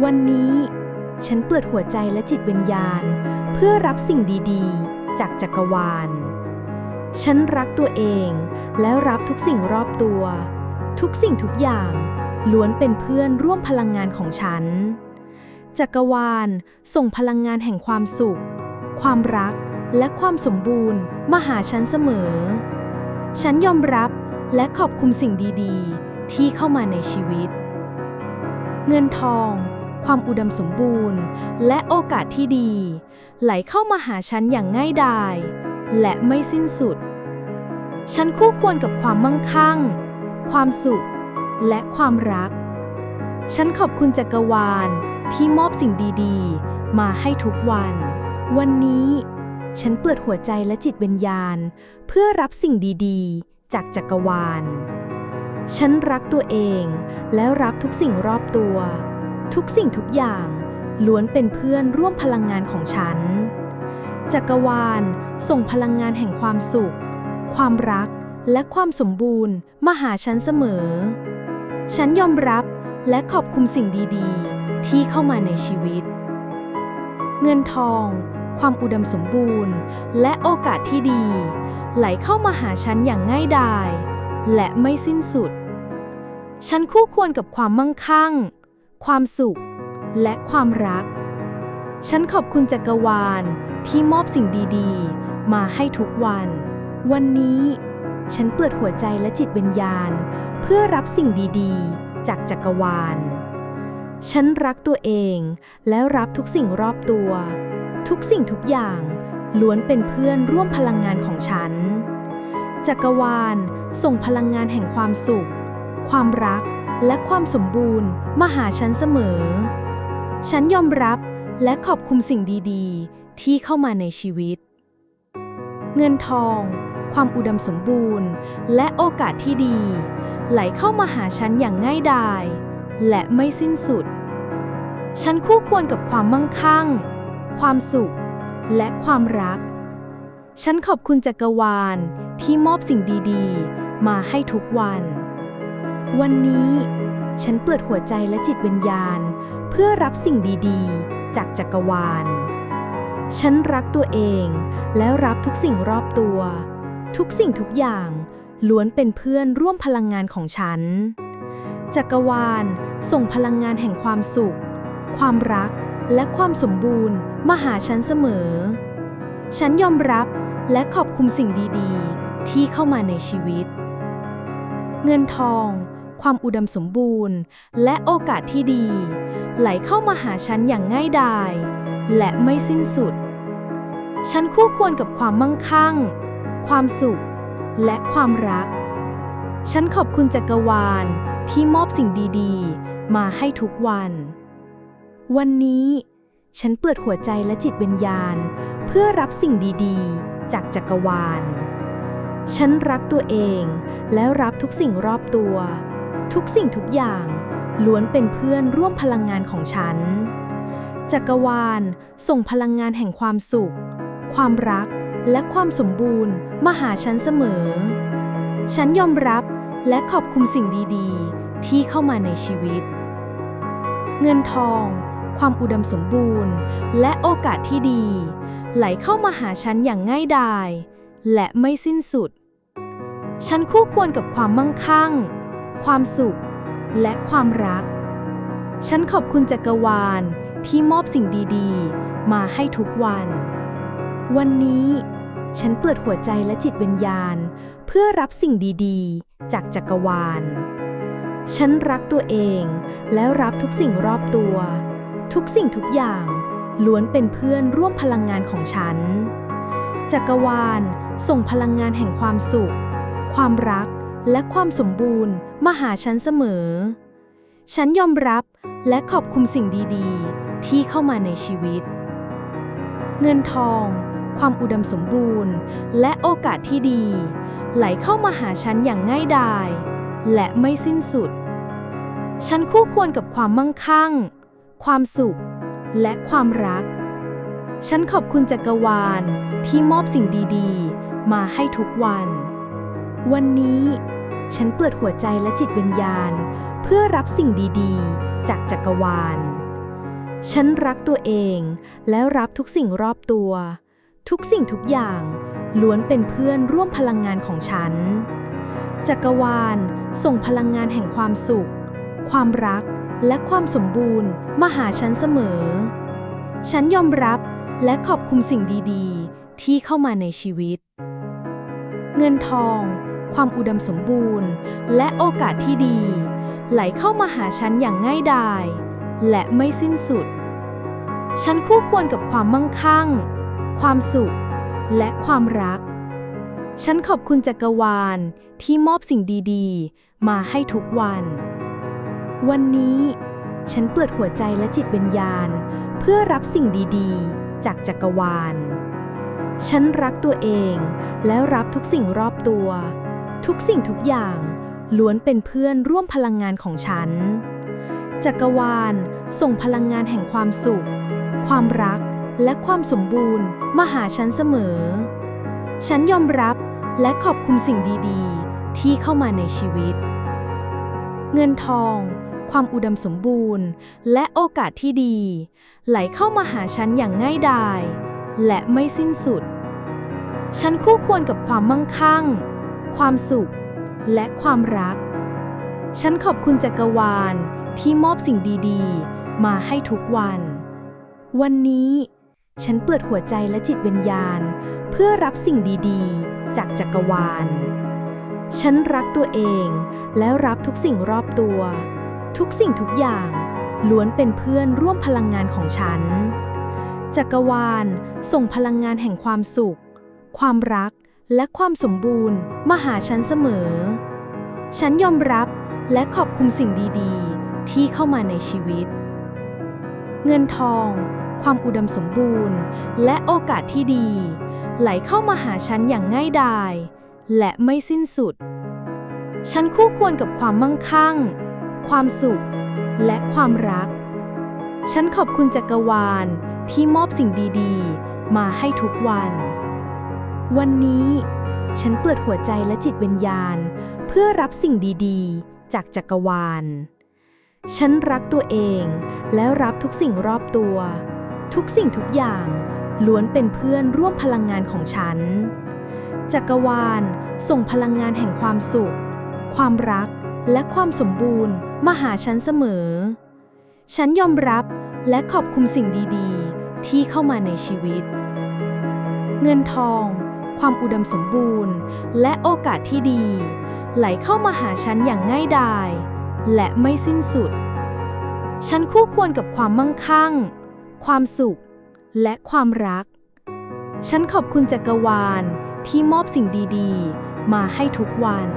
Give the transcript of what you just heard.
วันนี้ฉันเปิดหัวใจและจิตวิญญาณ เพื่อรับสิ่งดีๆ จากจักรวาล ฉันรักตัวเองและรับทุกสิ่งรอบตัว ทุกสิ่งทุกอย่างล้วนเป็นเพื่อนร่วมพลังงานของฉัน จักรวาลส่งพลังงานแห่งความสุข ความรักและความสมบูรณ์มาหาฉันเสมอ ฉันยอมรับและขอบคุณสิ่งดีๆ ที่เข้ามาในชีวิต เงินทอง ความอุดมสมบูรณ์ และโอกาสที่ดี ไหลเข้ามาหาฉันอย่างง่ายดาย และไม่สิ้นสุด ฉันคู่ควรกับความมั่งคั่ง ความสุข และความรัก ฉันขอบคุณจักรวาลที่มอบสิ่งดีๆ มาให้ทุกวัน วันนี้ ฉันเปิดหัวใจและจิตวิญญาณ เพื่อรับสิ่งดีๆ จากจักรวาล ฉันรักตัวเองและรับทุกสิ่งรอบตัว ทุกสิ่งทุกอย่างล้วนเป็นเพื่อนร่วมพลังงานของฉัน จักรวาลส่งพลังงานแห่งความสุข ความรักและความสมบูรณ์มาหาฉันเสมอ ฉันยอมรับและขอบคุณสิ่งดีๆ ที่เข้ามาในชีวิต เงินทอง ความอุดมสมบูรณ์ และโอกาสที่ดี ไหลเข้ามาหาฉันอย่างง่ายดาย และไม่สิ้นสุด ฉันคู่ควรกับความมั่งคั่ง ความสุข และความรัก ฉันขอบคุณจักรวาลที่มอบสิ่งดีๆ มาให้ทุกวัน วันนี้ ฉันเปิดหัวใจและจิตวิญญาณ เพื่อรับสิ่งดีๆ จากจักรวาล ฉันรักตัวเองและรับทุกสิ่งรอบตัว ทุกสิ่งทุกอย่างล้วนเป็นเพื่อนร่วมพลังงานของฉัน จักรวาลส่งพลังงานแห่งความสุข ความรัก และความสมบูรณ์มาหาฉันเสมอ ฉันยอมรับและขอบคุณสิ่งดีๆ ที่เข้ามาในชีวิต เงินทอง ความอุดมสมบูรณ์ และโอกาสที่ดี ไหลเข้ามาหาฉันอย่างง่ายดาย และไม่สิ้นสุด ฉันคู่ควรกับความมั่งคั่ง ความสุข และความรัก ฉันขอบคุณจักรวาลที่มอบสิ่งดีๆ มาให้ทุกวัน วันนี้ ฉันเปิดหัวใจและจิตวิญญาณ เพื่อรับสิ่งดีๆ จากจักรวาล ฉันรักตัวเองและรับทุกสิ่งรอบตัว ทุกสิ่งทุกอย่างล้วนเป็นเพื่อนร่วมพลังงานของฉัน จักรวาลส่งพลังงานแห่งความสุข ความรักและความสมบูรณ์มาหาฉันเสมอ ฉันยอมรับและขอบคุณสิ่งดีๆ ที่เข้ามาในชีวิต เงินทอง ความอุดมสมบูรณ์ และโอกาสที่ดี ไหลเข้ามาหาฉันอย่างง่ายดาย และไม่สิ้นสุด ฉันคู่ควรกับความมั่งคั่ง ความสุข และความรัก ฉันขอบคุณจักรวาลที่มอบสิ่งดีๆ มาให้ทุกวัน วันนี้ฉันเปิดหัวใจและจิตวิญญาณ เพื่อรับสิ่งดีๆ จากจักรวาล ฉันรักตัวเองและรับทุกสิ่งรอบตัว ทุกสิ่งทุกอย่างล้วนเป็นเพื่อนร่วมพลังงานของฉัน จักรวาลส่งพลังงานแห่งความสุข ความรักและความสมบูรณ์มาหาฉันเสมอ ฉันยอมรับและขอบคุณสิ่งดีๆ ที่เข้ามาในชีวิต เงินทอง ความอุดมสมบูรณ์ และโอกาสที่ดี ไหลเข้ามาหาฉันอย่างง่ายดาย และไม่สิ้นสุด ฉันคู่ควรกับความมั่งคั่ง ความสุข และความรัก ฉันขอบคุณจักรวาลที่มอบสิ่งดีๆ มาให้ทุกวัน วันนี้ฉันเปิดหัวใจและจิตวิญญาณ เพื่อรับสิ่งดีๆ จากจักรวาล ฉันรักตัวเองและรับทุกสิ่งรอบตัว ทุกสิ่งทุกอย่างล้วนเป็นเพื่อนร่วมพลังงานของฉัน จักรวาลส่งพลังงานแห่งความสุข ความรัก และความสมบูรณ์มาหาฉันเสมอ ฉันยอมรับและขอบคุณสิ่งดีๆ ที่เข้ามาในชีวิต เงินทอง ความอุดมสมบูรณ์ และโอกาสที่ดี ไหลเข้ามาหาฉันอย่างง่ายดาย และไม่สิ้นสุด ฉันคู่ควรกับความมั่งคั่ง ความสุข และความรัก ฉันขอบคุณจักรวาลที่มอบสิ่งดีๆ มาให้ทุกวัน วันนี้ ฉันเปิดหัวใจและจิตวิญญาณ เพื่อรับสิ่งดีๆ จากจักรวาล ฉันรักตัวเองแล้วรับทุกสิ่งรอบตัว ทุกสิ่งทุกอย่างล้วนเป็นเพื่อนร่วมพลังงานของฉัน จักรวาลส่งพลังงานแห่งความสุข ความรักและความสมบูรณ์มาหาฉันเสมอ ฉันยอมรับและขอบคุณสิ่งดีๆ ที่เข้ามาในชีวิต เงินทอง ความอุดมสมบูรณ์ และโอกาสที่ดี ไหลเข้ามาหาฉันอย่างง่ายดาย และไม่สิ้นสุด ฉันคู่ควรกับความมั่งคั่ง ความสุข และความรัก ฉันขอบคุณจักรวาลที่มอบสิ่งดีๆ มาให้ทุกวัน วันนี้ ฉันเปิดหัวใจและจิตวิญญาณ เพื่อรับสิ่งดีๆ จากจักรวาลฉันรักตัวเองแล้วรับทุกสิ่งรอบตัว ทุกสิ่งทุกอย่างล้วนเป็นเพื่อนร่วมพลังงานของฉัน จักรวาลส่งพลังงานแห่งความสุข ความรักและความสมบูรณ์มาหาฉันเสมอ ฉันยอมรับและขอบคุณสิ่งดีๆ ที่เข้ามาในชีวิต เงินทอง ความอุดมสมบูรณ์ และโอกาสที่ดี ไหลเข้ามาหาฉันอย่างง่ายดาย และไม่สิ้นสุด ฉันคู่ควรกับความมั่งคั่ง ความสุข และความรัก ฉันขอบคุณจักรวาลที่มอบสิ่งดีๆ มาให้ทุกวัน วันนี้ ฉันเปิดหัวใจและจิตวิญญาณ เพื่อรับสิ่งดีๆ จากจักรวาล ฉันรักตัวเองแล้วรับทุกสิ่งรอบตัว ทุกสิ่งทุกอย่างล้วนเป็นเพื่อนร่วมพลังงานของฉัน จักรวาลส่งพลังงานแห่งความสุข ความรัก และความสมบูรณ์มาหาฉันเสมอ ฉันยอมรับและขอบคุณสิ่งดีๆ ที่เข้ามาในชีวิต เงินทอง ความอุดมสมบูรณ์ และโอกาสที่ดี ไหลเข้ามาหาฉันอย่างง่ายดาย และไม่สิ้นสุด ฉันคู่ควรกับความมั่งคั่ง ความสุข และความรัก ฉันขอบคุณจักรวาลที่มอบสิ่งดีๆ มาให้ทุกวัน วันนี้ ฉันเปิดหัวใจและจิตวิญญาณ เพื่อรับสิ่งดีๆ จากจักรวาล ฉันรักตัวเองแล้วรับทุกสิ่งรอบตัว ทุกสิ่งทุกอย่างล้วนเป็นเพื่อนร่วมพลังงานของฉัน จักรวาลส่งพลังงานแห่งความสุข ความรักและความสมบูรณ์มาหาฉันเสมอ ฉันยอมรับและขอบคุณสิ่งดีๆ ที่เข้ามาในชีวิต เงินทอง ความอุดมสมบูรณ์ และโอกาสที่ดี ไหลเข้ามาหาฉันอย่างง่ายดาย และไม่สิ้นสุด ฉันคู่ควรกับความมั่งคั่ง ความสุข และความรัก ฉันขอบคุณจักรวาลที่มอบสิ่งดี ๆ มาให้ทุกวัน